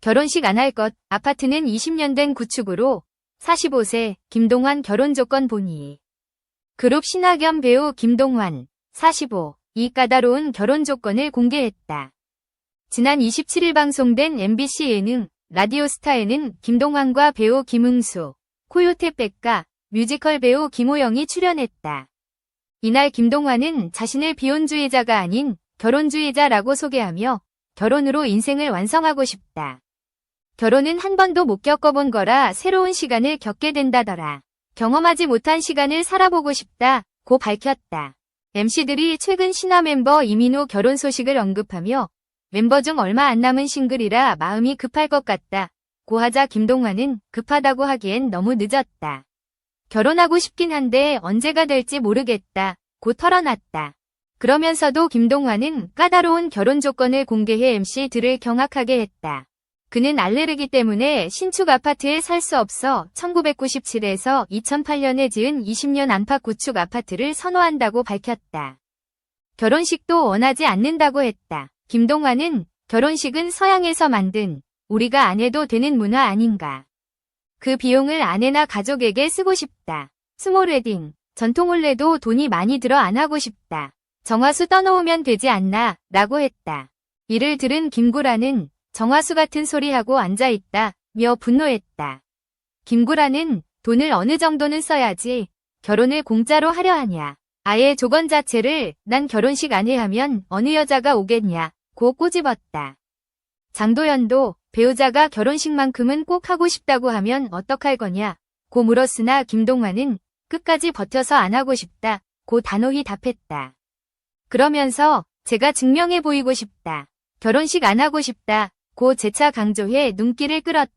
결혼식 안 할 것. 아파트는 20년 된 구축으로 45세 김동환 결혼 조건 본의. 그룹 신화 겸 배우 김동환 45. 이 까다로운 결혼 조건을 공개했다. 지난 27일 방송된 MBC 예능 라디오스타에는 김동환과 배우 김응수, 코요태 백가, 뮤지컬 배우 김호영이 출연했다. 이날 김동환은 자신을 비혼주의자가 아닌 결혼주의자라고 소개하며 결혼으로 인생을 완성하고 싶다. 결혼은 한 번도 못 겪어본 거라 새로운 시간을 겪게 된다더라. 경험하지 못한 시간을 살아보고 싶다. 고 밝혔다. MC들이 최근 신화 멤버 이민호 결혼 소식을 언급하며 멤버 중 얼마 안 남은 싱글이라 마음이 급할 것 같다. 고하자 김동환은 급하다고 하기엔 너무 늦었다. 결혼하고 싶긴 한데 언제가 될지 모르겠다. 고 털어놨다. 그러면서도 김동환은 까다로운 결혼 조건을 공개해 MC들을 경악하게 했다. 그는 알레르기 때문에 신축 아파트에 살 수 없어 1997에서 2008년에 지은 20년 안팎 구축 아파트를 선호한다고 밝혔다. 결혼식도 원하지 않는다고 했다. 김동환은 결혼식은 서양에서 만든 우리가 안 해도 되는 문화 아닌가. 그 비용을 아내나 가족에게 쓰고 싶다. 스몰 웨딩, 전통 혼례도 돈이 많이 들어 안 하고 싶다. 정화수 떠놓으면 되지 않나, 라고 했다. 이를 들은 김구라는 정화수 같은 소리하고 앉아있다, 며 분노했다. 김구라는 돈을 어느 정도는 써야지 결혼을 공짜로 하려 하냐. 아예 조건 자체를 난 결혼식 안 해 하면 어느 여자가 오겠냐, 고 꼬집었다. 장도연도 배우자가 결혼식만큼은 꼭 하고 싶다고 하면 어떡할 거냐, 고 물었으나 김동환은 끝까지 버텨서 안 하고 싶다, 고 단호히 답했다. 그러면서 제가 증명해 보이고 싶다. 결혼식 안 하고 싶다. 고 재차 강조해 눈길을 끌었다.